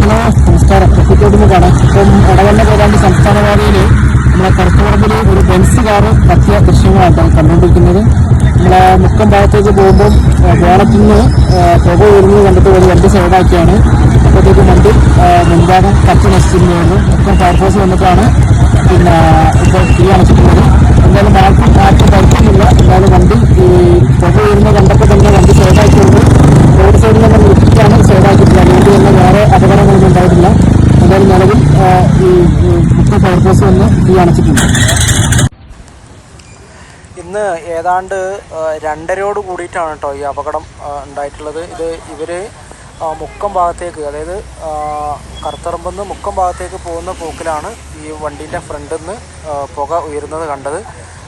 Hello നമസ്കാരം കുട്ടിക്കോട്ടിന് കാണാം ഇപ്പം ഇടവണ്ണ പേരാണ്ട് സംസ്ഥാന പാതയിൽ നമ്മളെ കറുത്തുപറമ്പിൽ ഒരു ബെൻസ് കാറ് പറ്റിയ ദൃശ്യങ്ങളായിട്ടാണ് കണ്ടുകൊണ്ടിരിക്കുന്നത് നമ്മളെ മുക്കം ഭാഗത്തേക്ക് പോകുമ്പോൾ ബോണറ്റിൽ നിന്ന് പുക ഉയർന്നത് കണ്ടിട്ട് ഒരു വണ്ടി സൈഡാക്കിയാണ് അപ്പോഴത്തേക്ക് വണ്ടി മുൻഭാഗം കത്തി നശിച്ചിരുന്നു മുക്കം ഫയർഫോഴ്സ് വന്നിട്ടാണ് പിന്നെ ഇപ്പോൾ തീ അണച്ചിട്ടുള്ളത് ഫയർഫോഴ്സ് വന്ന് തീ അണച്ചിട്ടുണ്ട് ഇന്ന് ഏതാണ്ട് രണ്ടരയോട് കൂടിയിട്ടാണ് കേട്ടോ ഈ അപകടം ഉണ്ടായിട്ടുള്ളത്. ഇത് ഇവർ മുക്കം ഭാഗത്തേക്ക് അതായത് കറുത്തറമ്പെന്ന് മുക്കം ഭാഗത്തേക്ക് പോകുന്ന പോക്കിലാണ് ഈ വണ്ടീന്റെ ഫ്രണ്ടിൽ നിന്ന് പുക ഉയരുന്നത് കണ്ടത്.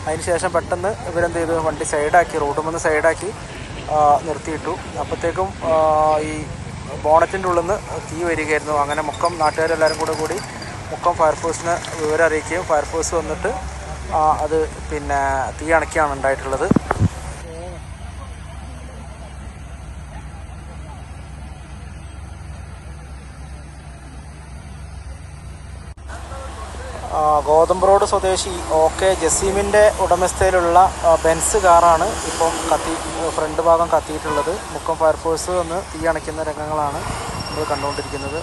അതിനുശേഷം പെട്ടെന്ന് ഇവരെന്ത് ചെയ്തു? വണ്ടി സൈഡാക്കി റോഡിൽ നിന്ന് സൈഡാക്കി നിർത്തിയിട്ടു. അപ്പോഴത്തേക്കും ഈ ബോണറ്റിന്റെ ഉള്ളിൽ നിന്ന് തീ വരികയായിരുന്നു. അങ്ങനെ മുക്കം നാട്ടുകാരെല്ലാവരും കൂടെ കൂടി മുക്കം ഫയർഫോഴ്സിനെ വിവരം അറിയിക്കുകയും ഫയർഫോഴ്സ് വന്നിട്ട് അത് പിന്നെ തീ അണയ്ക്കുകയാണ് ഉണ്ടായിട്ടുള്ളത്. ഗോതമ്പ് റോഡ് സ്വദേശി ഒ കെ ജസീമിന്റെ ഉടമസ്ഥയിലുള്ള ബെൻസ് കാറാണ് ഇപ്പം കത്തി ഫ്രണ്ട് ഭാഗം കത്തിയിട്ടുള്ളത്. മുക്കം ഫയർഫോഴ്സ് വന്ന് തീ അണയ്ക്കുന്ന രംഗങ്ങളാണ് നമ്മൾ കണ്ടുകൊണ്ടിരിക്കുന്നത്.